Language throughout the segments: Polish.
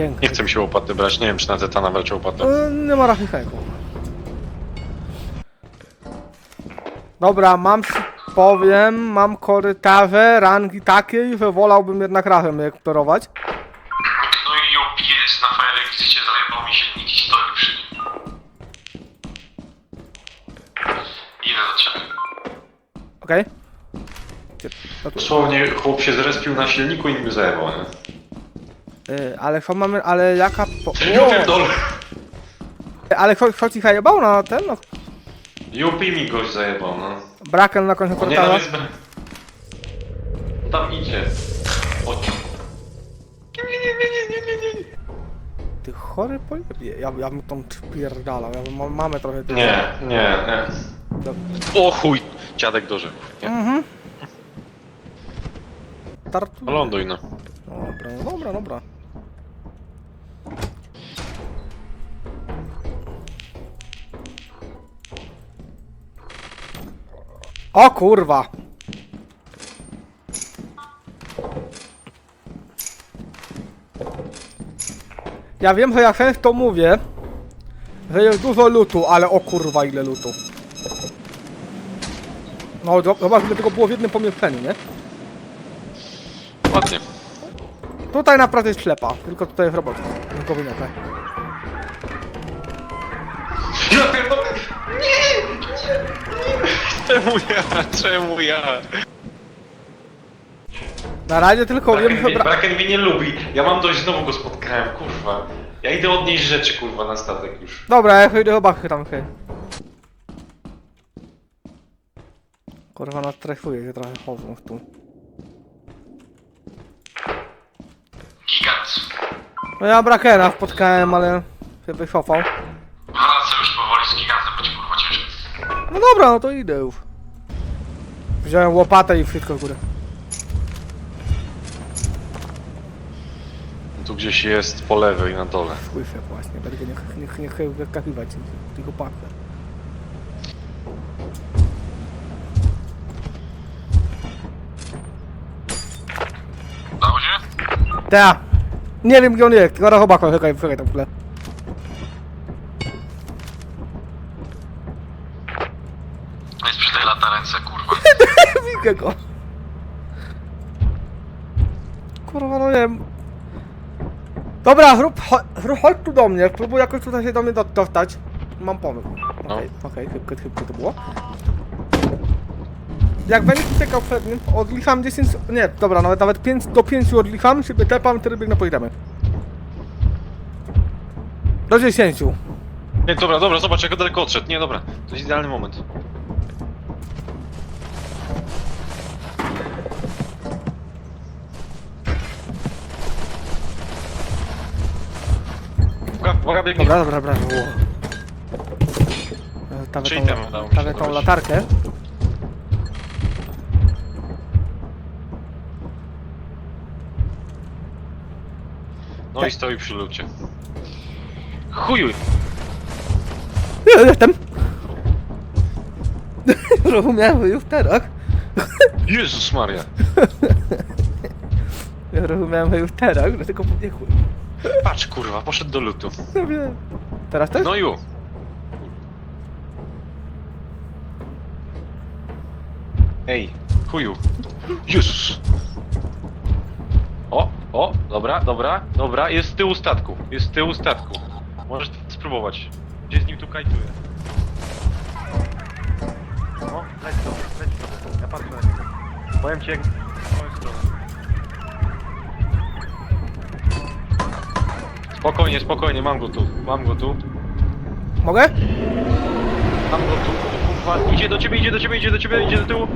Pięknie. Nie chcę mi się łopaty brać, nie wiem czy na Zetana walczę łopatę. E, Nie ma rachnichego. Dobra, mam powiem, mam korytarze rangi takiej, że wolałbym jednak rachem je eksplorować. No i ją pies na Fire Exicie zajebał mi silnik i stoi przy nim. Idę do ciebie. Okej? Gdzie- no tu- Dosłownie chłop się zrespił na silniku i mi zajebał, nie? E, ale co mamy, ale jaka po... Ja pierdolę! Ale co, co ci zajebał na ten? No, Jupi mi gość zajebał, no. braken na końcu O nie, tam korytarza. jest... be- No Tam idzie. Chodź. Ty chory pojebie. Ja, ja bym tą spierdalał, ja bym, ma- mamy trochę... tego. Nie, nie, nie. Dobra. O chuj! Dziadek dożył. Nie. Mhm. Tartu. No ląduj no. Dobra, no dobra, dobra. O kurwa! Ja wiem, że ja często mówię, że jest dużo lutu, ale o kurwa ile lutu. No zobacz, ile tego było w jednym pomieszczeniu, nie? Ładnie. Tutaj naprawdę jest ślepa, tylko tutaj jest robota. Nie powinno Czemu ja? Czemu ja? Na razie tylko wiem, Braken że mnie, bra... Braken mnie nie lubi. Ja mam dość, znowu go spotkałem, kurwa. Ja idę odnieść rzeczy, kurwa, na statek już. Dobra, ja wyjdę chyba tam hej. Kurwa nas trefuje się trochę chodzą tu. Gigant. No ja Brakena spotkałem, ale się wycofał. No dobra, no to idę już. Wziąłem łopatę i wszystko w górę. Tu gdzieś jest po lewej na dole. Słyszę właśnie, będę nie, nie, nie, nie wyskakiwać, tylko patrzę. Dało się? Ta! Nie wiem gdzie on jest, tylko chłopaka, czekaj, czekaj tam chwilę. Jest przy tej latarence, kurwa. Widzę go. Kurwa, no nie wiem. Dobra, zrób, cho- chodź tu do mnie, spróbuj jakoś tutaj się do mnie do- dostać. Mam pomysł. No. Okej, okej, szybko, szybko to było. Jak będziesz czekał przed nim, odlicham 10, nie, dobra, nawet, nawet 5 do 5 odlicham, sobie tepam, wtedy biegnę pojedziemy. Do 10. Nie, dobra, dobra, zobacz jak daleko odszedł. Nie, dobra. To jest idealny moment. Uwaga, biegnie. Dobra, dobra, dobra. Stawię Czyli tą, temu udało mi się tą zrobić. latarkę. No i stoi przy lucie. Chujuj! Ja jestem. Rozumiałem już teraz. Jezus Maria! Ja rozumiałem już teraz, dlatego pobiegłem. Patrz kurwa, poszedł do lutu. No wiem. Teraz też? No i u. Ej, chuju. Jezus. O, o, dobra, dobra, dobra, jest z tyłu statku, jest z tyłu statku. Możesz spróbować. Gdzie z nim tu kajtuje? O, leć to, leć to. Ja patrzę na niego. Powiem ci jak... Spokojnie, spokojnie, mam go tu, mam go tu. Mogę? Mam go tu, kurwa, idzie do ciebie, idzie do ciebie, idzie do ciebie, idzie do tyłu.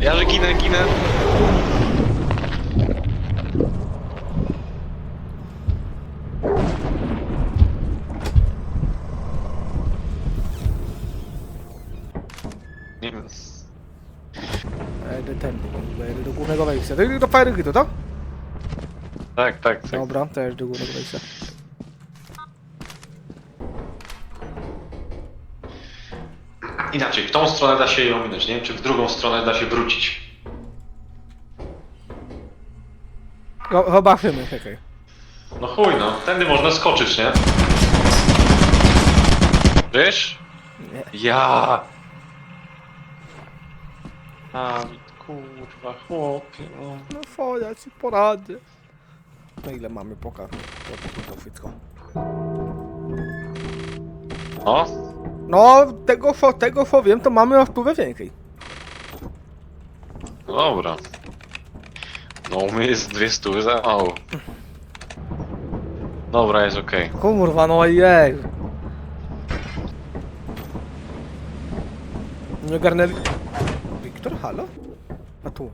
Ja że ginę, ginę. Do, do fajerki to, tak? Tak, tak, tak. Dobra, też do góry. Inaczej, w tą stronę da się ją ominąć, nie wiem, czy w drugą stronę da się wrócić. Go- Zobaczymy, czekaj. No chuj no, tędy można skoczyć, nie? Wiesz? Nie. Ja. A, kurwa, chłopie, no. No co, ja ci poradzę. No ile mamy pokaż? To, to wszystko. O, No, tego co, tego co wiem, to mamy o stówę więcej. no dobra. No u mnie jest dwie stówy za mało. Dobra, jest okej. Kurwa, no jej. Nie garnęli... Wiktor, halo? A tu.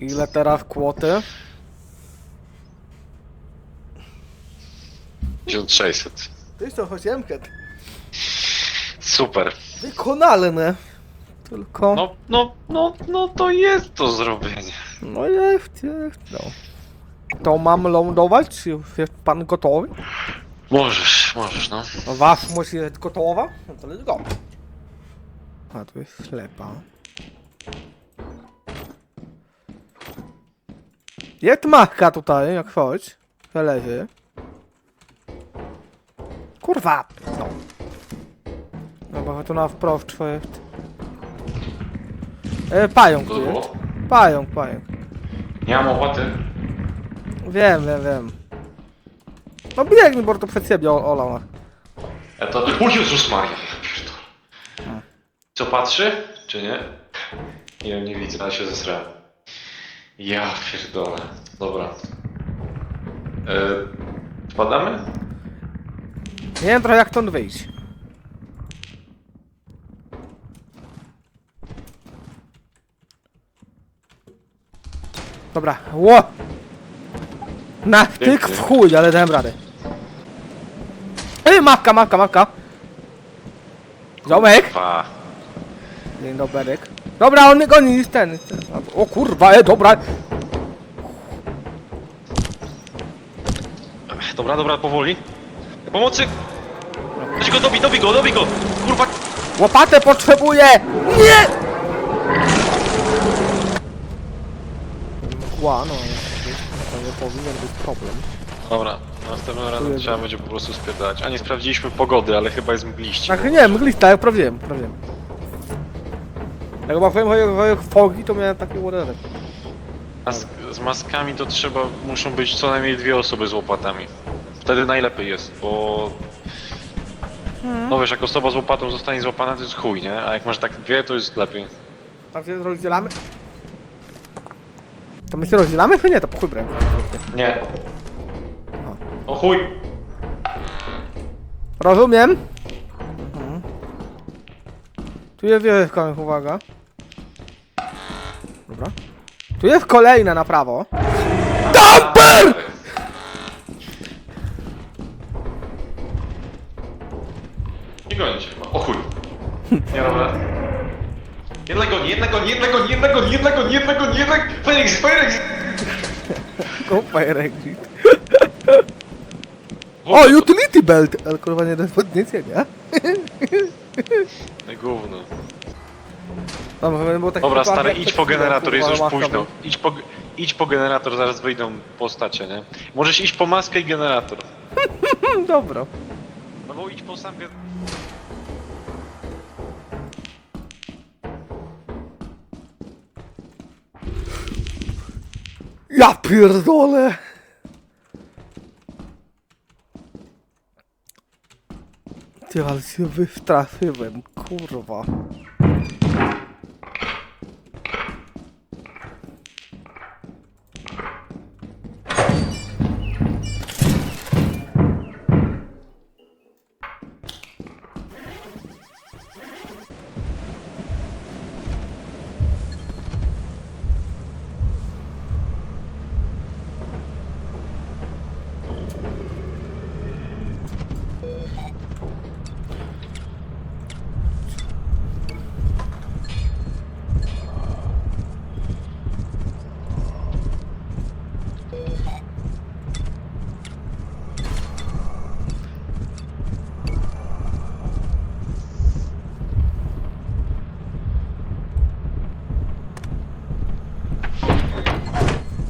Ile teraz kwoty? 1600. 1800. Super. Wykonalne. Tylko... No, no, no, no to jest do zrobienia. No jest, jest, no. To mam lądować? Czy już jest pan gotowy? Możesz, możesz, no. No wasz musi jest gotowa? No to let's go. A tu jest ślepa. Jest machka tutaj, jak chodź. Leży. Kurwa! No. No bo tu na wprost jest. E, pająk tu jest. Pająk, pająk. Nie mam łopaty. Wiem, wiem, wiem. No biegnij, bo to przed siebie o- olał. Ja to... O Jezus Maria, ja pierdolę. Co, patrzy? Czy nie? Nie wiem, nie widzę, ale się zesrałem. Ja pierdolę. Dobra. E, wpadamy? Nie wiem trochę jak stąd wyjść. Dobra, ło! Na wtyk w chuj, ale dałem radę. Ej, mapka, mapka, mapka! Ziomek! Dzień dobry. Dobra, on goni jest ten. O kurwa, e, dobra. Dobra, dobra, powoli. Pomocy! Chodź go, dobij, dobij go, dobij go! Kurwa! Łopatę potrzebuję! Nie! Mgła, no to nie powinien być problem. Dobra, następnym razem trzeba będzie po prostu spierdalać. A nie sprawdziliśmy pogody, ale chyba jest mgliście. Tak, nie, mglista, jak prawiłem, prawiłem. Jak powiem o fogi, to miałem taki whatever. A z, z maskami to trzeba, muszą być co najmniej dwie osoby z łopatami. Wtedy najlepiej jest, bo... No wiesz, jak osoba z łopatą zostanie złapana, to jest chuj, nie? A jak masz tak dwie, to jest lepiej. Tak się rozdzielamy? To my się rozdzielamy, czy nie? To po chuj brałem. Nie. O chuj! Rozumiem. Tu jest wielka, uwaga. Dobra. Tu jest kolejna na prawo. Dumper! Nie gonicie chyba. O chuj. Nie dobra. Jednego, nie jednego, nie jednego, nie jednego, nie jednego, nie jednego, nie jednego! Felix, Felix! Fire exit. O, utility belt! Ale kurwa nie do podniesienia. Gówno. Dobra, bo tak Dobra, chyba stary, idź po generator, jest już późno. Idź po, idź po generator, zaraz wyjdą postacie, nie? Możesz iść po maskę i generator. Dobra. No bo idź po sam gen... Ja pierdolę! Ty, ale się wystraszyłem, kurwa.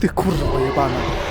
Ty kurwa jebana.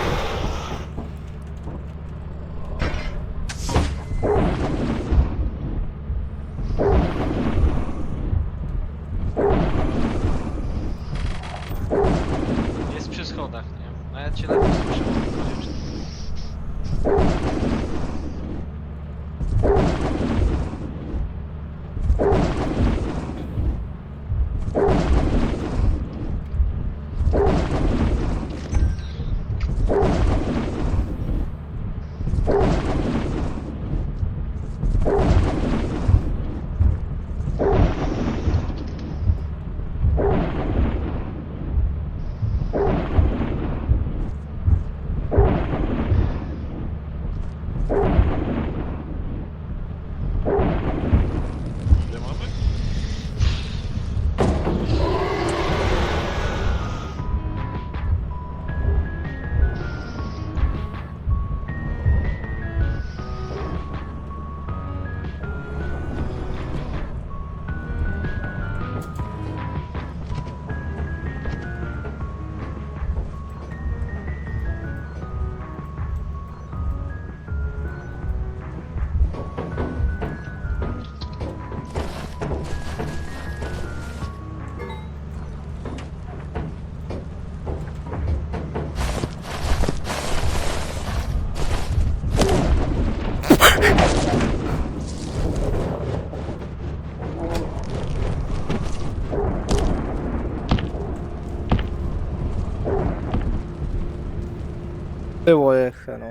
Jeszcze, no.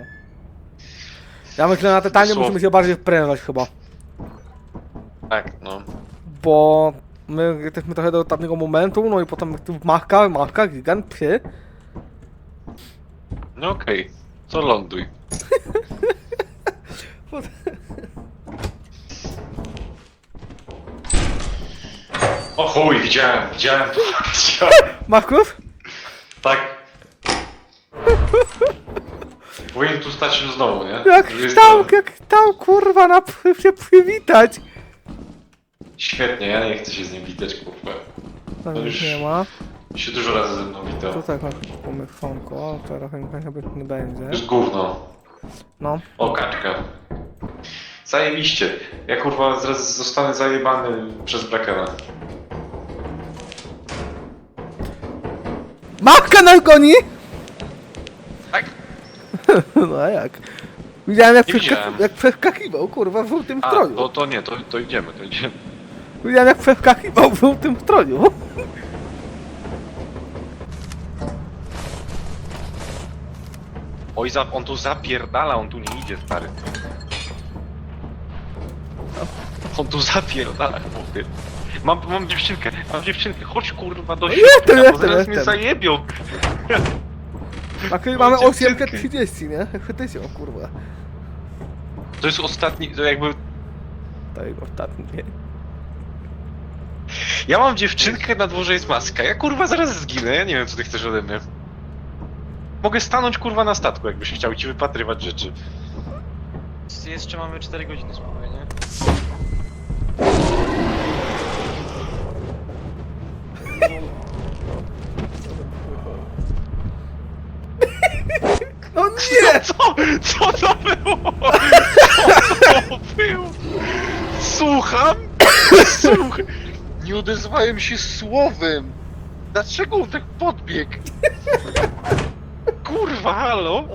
Ja myślę, na Tytanie Słow- musimy się bardziej wprężać chyba. Tak, no. Bo my jesteśmy trochę do ostatniego momentu, no i potem tu machka, machka, gigant, psy. No okej. Co ląduj? O chuj, widziałem, widziałem widziałem. Machków? Tak. Powinien tu stać się znowu, nie? Jak chciał, to- jak chciał, kurwa, na p- się przywitać. Świetnie, ja nie chcę się z nim witać, kurwa. Tam To już już- nie ma. Się dużo razy ze mną witał. Tutaj masz pomyślonko, teraz chyba nie To będzie. jest gówno. No. O, kaczka. Zajebiście. Ja kurwa zaraz zostanę zajebany przez Brakena. Machka nas goni! No a jak? Widziałem jak, Nie przeskak- widziałem. jak przeskakiwał, kurwa, w tym A, stroju. to, to nie, to, to idziemy, to idziemy. Widziałem jak przeskakiwał w tym stroju. Oj, za, on tu zapierdala, on tu nie idzie, stary. On tu zapierdala, chłopie. Mam, mam dziewczynkę, mam dziewczynkę, chodź kurwa do Jestem, środka, bo jestem, zaraz mnie jestem. zajebią. A kiedy Mam mamy dziewczynkę. 830, nie? Jak chwytycie, o kurwa. To jest ostatni, to jakby... To jego ostatni, nie? Ja mam dziewczynkę, na dworze jest maska, ja kurwa zaraz zginę, ja nie wiem co ty chcesz ode mnie. Mogę stanąć kurwa na statku, jakbyś chciał ci wypatrywać rzeczy. Jeszcze mamy 4 godziny spokojnie. No nie! Co? Co to było? Co to było? Słucham? Słucham. Nie odezwałem się słowem. Dlaczego on tak podbiegł? Kurwa, halo?